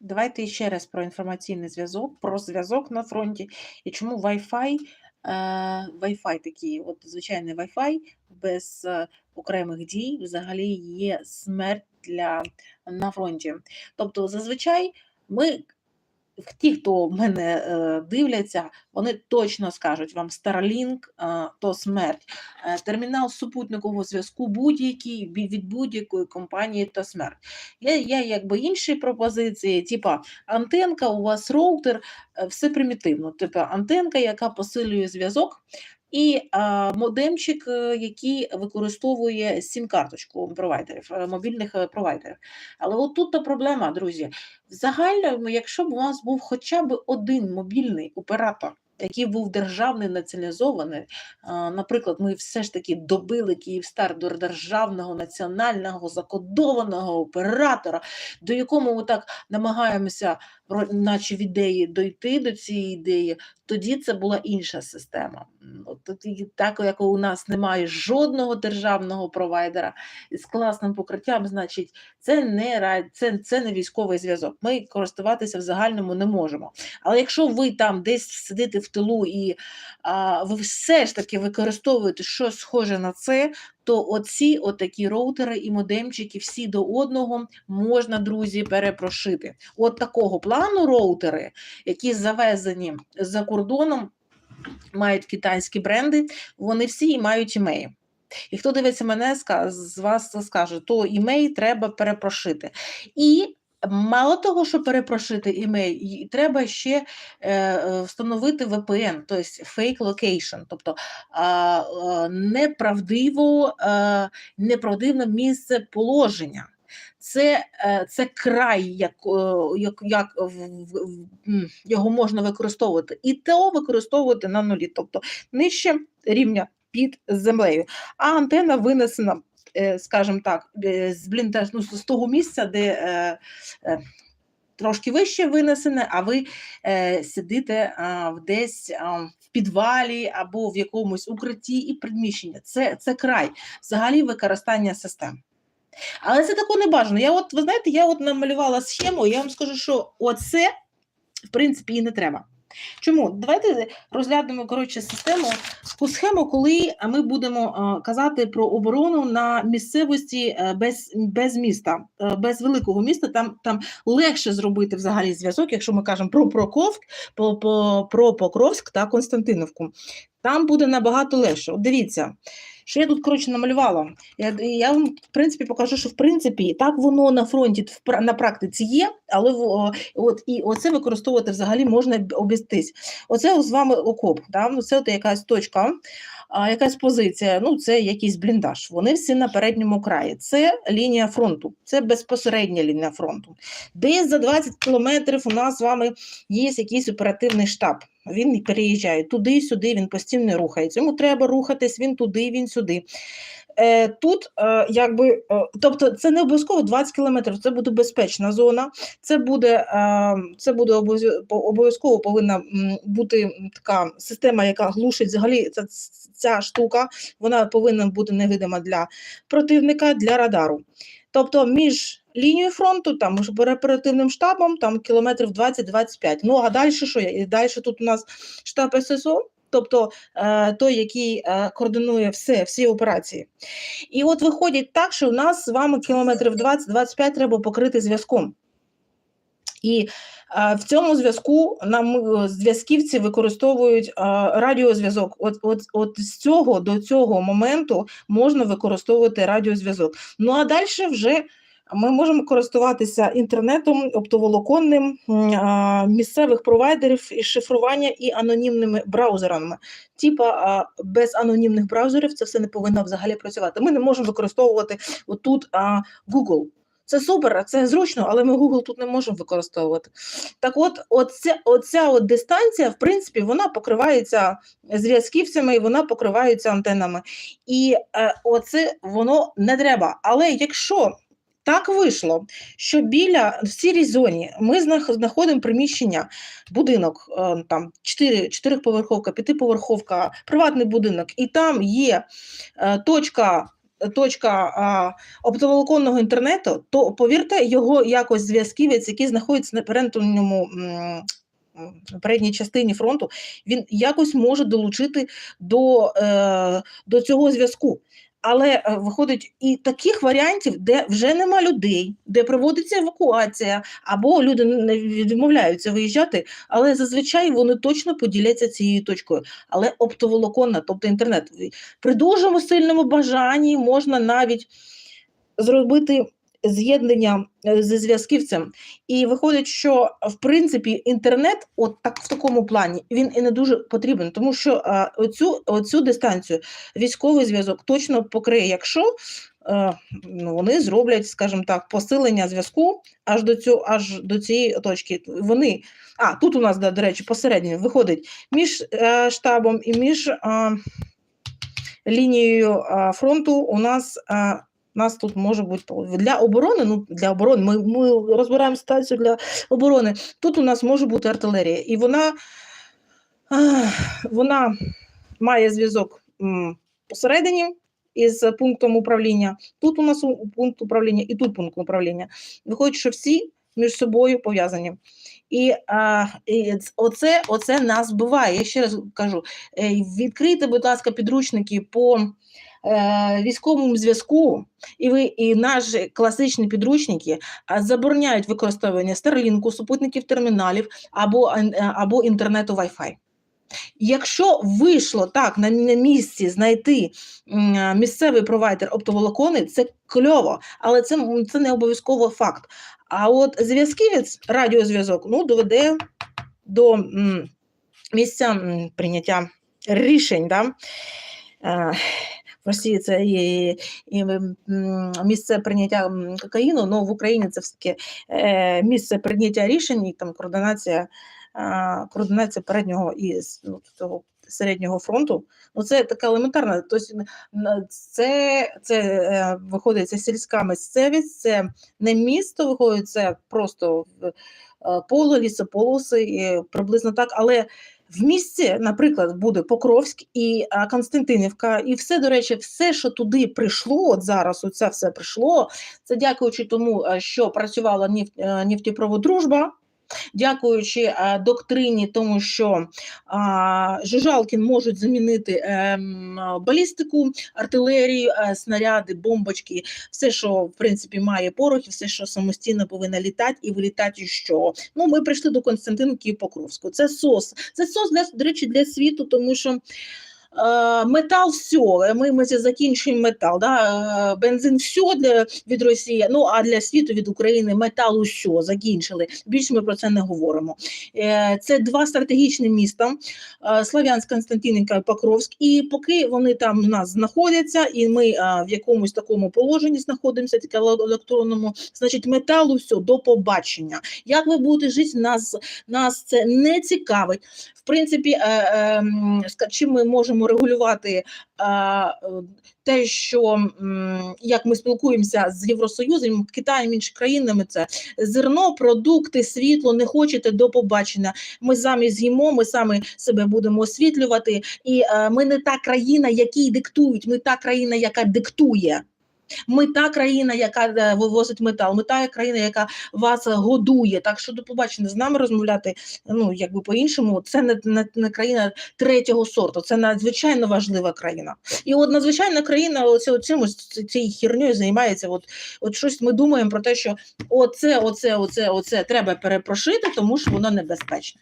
Давайте ще раз про інформаційний зв'язок, про зв'язок на фронті і чому Wi-Fi, е, Wi-Fi такий, от звичайний Wi-Fi без е, окремих дій взагалі є смерть для на фронті. Тобто, зазвичай ми. Ті, хто мене е, дивляться, вони точно скажуть вам Starlink е, то смерть. Е, термінал супутникового зв'язку будь-який від будь-якої компанії то смерть. Є, є якби інші пропозиції, типа антенка, у вас роутер, все примітивно. Типа антенка, яка посилює зв'язок, і модемчик, е, який використовує сім-карточку провайдерів, е, мобільних е, провайдерів. Але от тут та проблема, друзі. В загальному, якщо б у вас був хоча б один мобільний оператор, який був державний націоналізований, наприклад, ми все ж таки добили Київстар до державного національного закодованого оператора, до якому ми так намагаємося, наче в ідеї дойти до цієї ідеї, тоді це була інша система. Тоді, так як у нас немає жодного державного провайдера з класним покриттям, значить, це не це, це не військовий зв'язок. Ми користуватися в загальному не можемо. Але якщо ви там десь сидите в тилу і а, ви все ж таки використовуєте щось схоже на це, то оці отакі роутери і модемчики всі до одного можна, друзі, перепрошити. От такого плану роутери, які завезені за кордоном, мають китайські бренди, вони всі мають імеї. І хто дивиться мене, з вас скаже, то імей треба перепрошити. І мало того, що перепрошити імей, треба ще е, е, встановити VPN, тобто fake location, тобто е, неправдиво, е, неправдиве місце положення. Це, е, це край, як, як, як його можна використовувати, і то використовувати на нулі, тобто нижче рівня під землею. А антена винесена, скажімо так, е, з бліндаж, ну, з того місця, де е, е, трошки вище винесене, а ви е, сидите десь в підвалі або в якомусь укритті і приміщення. Це, це край взагалі використання систем. Але це тако не бажано. Я от, ви знаєте, я от намалювала схему, я вам скажу, що оце, в принципі, і не треба. Чому? Давайте розглянемо коротше систему таку схему, коли ми будемо казати про оборону на місцевості е, без, без міста, е, без великого міста. Там, там легше зробити взагалі зв'язок, якщо ми кажемо про Прокофк, про, про, про Покровськ та Константиновку. Там буде набагато легше. От дивіться, що я тут коротше намалювала. Я, я вам в принципі покажу, що в принципі так воно на фронті на практиці є, але в- от і оце використовувати взагалі можна обістись. Оце з вами окоп. Да? Ну, Це якась точка, якась позиція. Ну це якийсь бліндаж. Вони всі на передньому краї. Це лінія фронту, це безпосередня лінія фронту. Десь за 20 кілометрів у нас з вами є якийсь оперативний штаб. Він переїжджає туди-сюди, він постійно рухається. Йому треба рухатись, він туди, він сюди. Е, тут, е, якби, е, тобто, це не обов'язково 20 кілометрів, це буде безпечна зона. Це буде, е, це буде обов'язково, повинна бути така система, яка глушить взагалі ця, ця штука, вона повинна бути невидима для противника, для радару. Тобто між лінією фронту, там між оперативним штабом, там кілометрів 20-25. Ну а далі що? І далі тут у нас штаб ССО, тобто е, той, який е, координує все, всі операції. І от виходить так, що у нас з вами кілометрів 20-25 треба покрити зв'язком. І е, в цьому зв'язку нам зв'язківці використовують радіозв'язок. От, от, от з цього до цього моменту можна використовувати радіозв'язок. Ну а далі вже ми можемо користуватися інтернетом, оптоволоконним, місцевих провайдерів і шифрування і анонімними браузерами. Типа без анонімних браузерів це все не повинно взагалі працювати. Ми не можемо використовувати отут Google. Це супер, це зручно, але ми Google тут не можемо використовувати. Так от, оця, оця от дистанція, в принципі, вона покривається зв'язківцями і вона покривається антенами. І е, оце воно не треба. Але якщо так вийшло, що біля в сірій зоні ми знах- знаходимо приміщення, будинок, е, там 4, 4-поверховка, 5-поверховка, приватний будинок, і там є е, точка точка оптоволоконного інтернету, то повірте, його якось зв'язківець, який знаходиться на передньому передній частині фронту, він якось може долучити до, е, до цього зв'язку. Але е, виходить і таких варіантів, де вже нема людей, де проводиться евакуація, або люди не відмовляються виїжджати, але зазвичай вони точно поділяться цією точкою. Але оптоволоконна, тобто інтернет, при дуже сильному бажанні можна навіть зробити з'єднання е, зі зв'язківцем. І виходить, що в принципі інтернет, от так в такому плані, він і не дуже потрібен, тому що а, оцю, оцю дистанцію військовий зв'язок точно покриє, якщо е, ну, вони зроблять, скажімо так, посилення зв'язку аж до цього, аж до цієї точки. Вони, а тут у нас, да, до речі, посередньо виходить між е, штабом і між е, лінією е, фронту. У нас е, нас тут може бути для оборони. Ну для оборони. Ми, ми розбираємо ситуацію для оборони. Тут у нас може бути артилерія, і вона, вона має зв'язок посередині із пунктом управління. Тут у нас пункт управління, і тут пункт управління. Виходить, що всі між собою пов'язані. І, а, і оце, оце нас буває. Я ще раз кажу: е, відкрийте, будь ласка, підручники по військовому зв'язку, і ви і наші класичні підручники забороняють використовування старлінку, супутників терміналів або, е, або інтернету Wi-Fi. Якщо вийшло так на, місці знайти е, місцевий провайдер оптоволокони, це кльово, але це, це не обов'язково факт. А от зв'язківець, радіозв'язок, ну, доведе до місця прийняття рішень. Да? В Росії це є і, місце прийняття кокаїну, але в Україні це все-таки е, місце прийняття рішень і там координація, координація переднього і ну, цього середнього фронту. Ну, це така елементарна. Тобто, це, це е, виходить це сільська місцевість, це не місто, виходить, це просто е, поле, лісополоси, і приблизно так. Але в місті, наприклад, буде Покровськ і Константинівка, і все, до речі, все, що туди прийшло, от зараз оце все прийшло, це дякуючи тому, що працювала нефтєпроводружба, е. Дякуючи доктрині, тому що а, Жужалкін можуть замінити ем, балістику, артилерію, е, снаряди, бомбочки, все, що в принципі має порохи, все, що самостійно повинно літати і вилітати. Що ну ми прийшли до Константинівки і Покровську. Це сос. Це сос для до речі для світу, тому що. Е, Метал все, ми, ми закінчуємо метал. Да? е, Бензин все для від Росії. Ну а для світу від України метал усе закінчили. Більше ми про це не говоримо. Е, Це два стратегічні міста: Слав'янськ, Константинівка і Покровськ. І поки вони там у нас знаходяться, і ми в якомусь такому положенні знаходимося, таке електронному, значить, металу все до побачення. Як ви будете жити, нас, нас це не цікавить. В принципі, чим ми можемо регулювати е, те, що як ми спілкуємося з Євросоюзом, Китаєм, іншими країнами, це зерно, продукти, світло, не хочете до побачення. Ми самі з'їмо, ми самі себе будемо освітлювати. І е, ми не та країна, якій диктують, ми та країна, яка диктує. Ми та країна, яка е, вивозить метал, ми та країна, яка вас годує. Так що до побачення з нами розмовляти, ну якби по-іншому, це не, не, не країна третього сорту, це надзвичайно важлива країна. І от надзвичайна країна оце, цим цією херньою займається. От, от щось ми думаємо про те, що оце, оце, оце, оце треба перепрошити, тому що воно небезпечне.